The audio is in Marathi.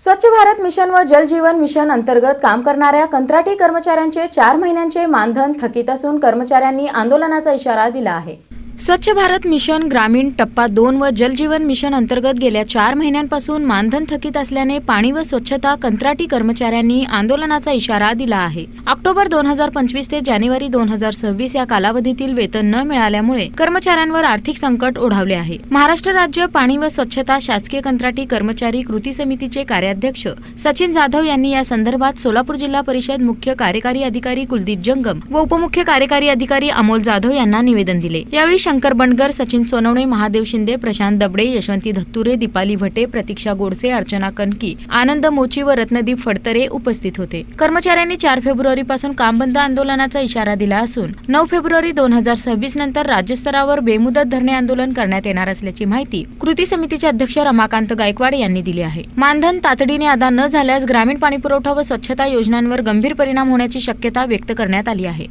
स्वच्छ भारत मिशन व जल जीवन मिशन अंतर्गत काम करणाऱ्या कंत्राटी कर्मचाऱ्यांचे चार महिन्यांचे मानधन थकीत असून कर्मचाऱ्यांनी आंदोलनाचा इशारा दिला आहे. स्वच्छ भारत मिशन ग्रामीण टप्पा दोन व जलजीवन मिशन अंतर्गत गेल्या चार महिन्यांपासून मानधन थकीत असल्याने पाणी व स्वच्छता कंत्राटी कर्मचाऱ्यांनी आंदोलनाचा इशारा दिला आहे. ऑक्टोबर दोन हजार पंचवीस ते जानेवारी दोन हजार सव्वीस या कालावधीतील वेतन न मिळाल्यामुळे कर्मचाऱ्यांवर आर्थिक संकट ओढावले आहे. महाराष्ट्र राज्य पाणी व स्वच्छता शासकीय कंत्राटी कर्मचारी कृती समितीचे कार्याध्यक्ष सचिन जाधव यांनी या संदर्भात सोलापूर जिल्हा परिषद मुख्य कार्यकारी अधिकारी कुलदीप जंगम व उपमुख्य कार्यकारी अधिकारी अमोल जाधव यांना निवेदन दिले. यावेळी शंकर बनगर सचिन सोनवणे महादेव शिंदे प्रशांत दबडे यशवंती धत्तुरे दीपाली भटे प्रतीक्षा गोडसे अर्चना कनकी आनंद मोची व रत्नदीप फडतरे उपस्थित होते. कर्मचाऱ्यांनी चार फेब्रुवारी पासून काम बंद आंदोलनाचा इशारा दिला असून नऊ फेब्रुवारी दोन हजार सव्वीस नंतर राज्यस्तरावर बेमुदत धरणे आंदोलन करण्यात येणार असल्याची माहिती कृती समितीचे अध्यक्ष रमाकांत गायकवाड यांनी दिली आहे. मानधन तातडीने अदा न झाल्यास ग्रामीण पाणीपुरवठा व स्वच्छता योजनांवर गंभीर परिणाम होण्याची शक्यता व्यक्त करण्यात आली आहे.